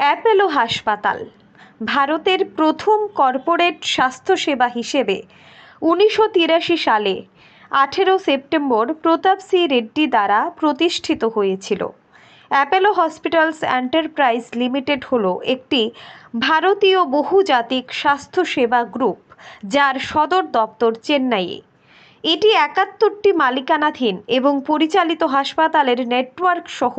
Apollo হাসপাতাল, ভারতের প্রথম কর্পোরেট স্বাস্থ্যসেবা হিসেবে উনিশশো তিরাশি সালে আঠেরো সেপ্টেম্বর প্রতাপ সি রেড্ডি দ্বারা প্রতিষ্ঠিত হয়েছিল। অ্যাপেলো হসপিটালস এন্টারপ্রাইজ লিমিটেড হল একটি ভারতীয় বহুজাতিক স্বাস্থ্যসেবা গ্রুপ যার সদর দপ্তর চেন্নাইয়ে। এটি একাত্তরটি মালিকানাধীন এবং পরিচালিত হাসপাতালের নেটওয়ার্ক সহ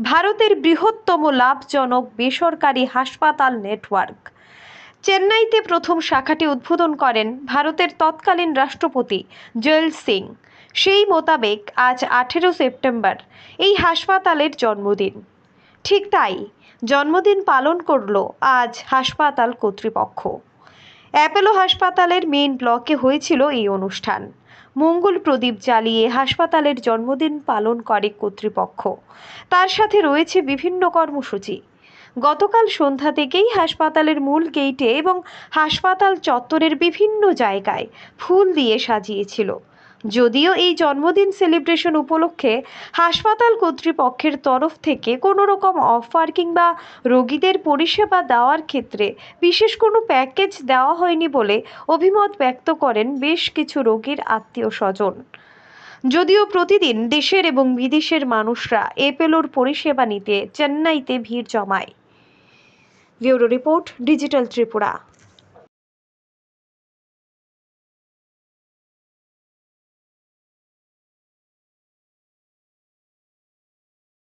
ভারতের বৃহত্তম লাভজনক বেসরকারি হাসপাতাল নেটওয়ার্ক। চেন্নাইতে প্রথম শাখাটি উদ্বোধন করেন ভারতের তৎকালীন রাষ্ট্রপতি জয়েল সিং। সেই মোতাবেক আজ আঠেরো সেপ্টেম্বর এই হাসপাতালের জন্মদিন। ঠিক তাই জন্মদিন পালন করল আজ হাসপাতাল কর্তৃপক্ষ। অ্যাপেলো হাসপাতালের মেইন ব্লকে হয়েছিল এই অনুষ্ঠান। মঙ্গল প্রদীপ জ্বালিয়ে হাসপাতালের জন্মদিন পালন করে কর্তৃপক্ষ। তার সাথে রয়েছে বিভিন্ন কর্মসূচি। গতকাল সন্ধ্যা থেকেই হাসপাতালের মূল গেইটে এবং হাসপাতাল চত্বরের বিভিন্ন জায়গায় ফুল দিয়ে সাজিয়েছিল। যদিও এই জন্মদিন সেলিব্রেশন উপলক্ষে হাসপাতাল কর্তৃপক্ষের তরফ থেকে কোনো রকম অফার কিংবা রোগীদের পরিষেবা দেওয়ার ক্ষেত্রে বিশেষ কোনো প্যাকেজ দেওয়া হয়নি বলে অভিমত ব্যক্ত করেন বেশ কিছু রোগীর আত্মীয় স্বজন। যদিও প্রতিদিন দেশের এবং বিদেশের মানুষরা এপেলোর পরিষেবা নিতে চেন্নাইতে ভিড় জমায়। Bureau report digital Tripura.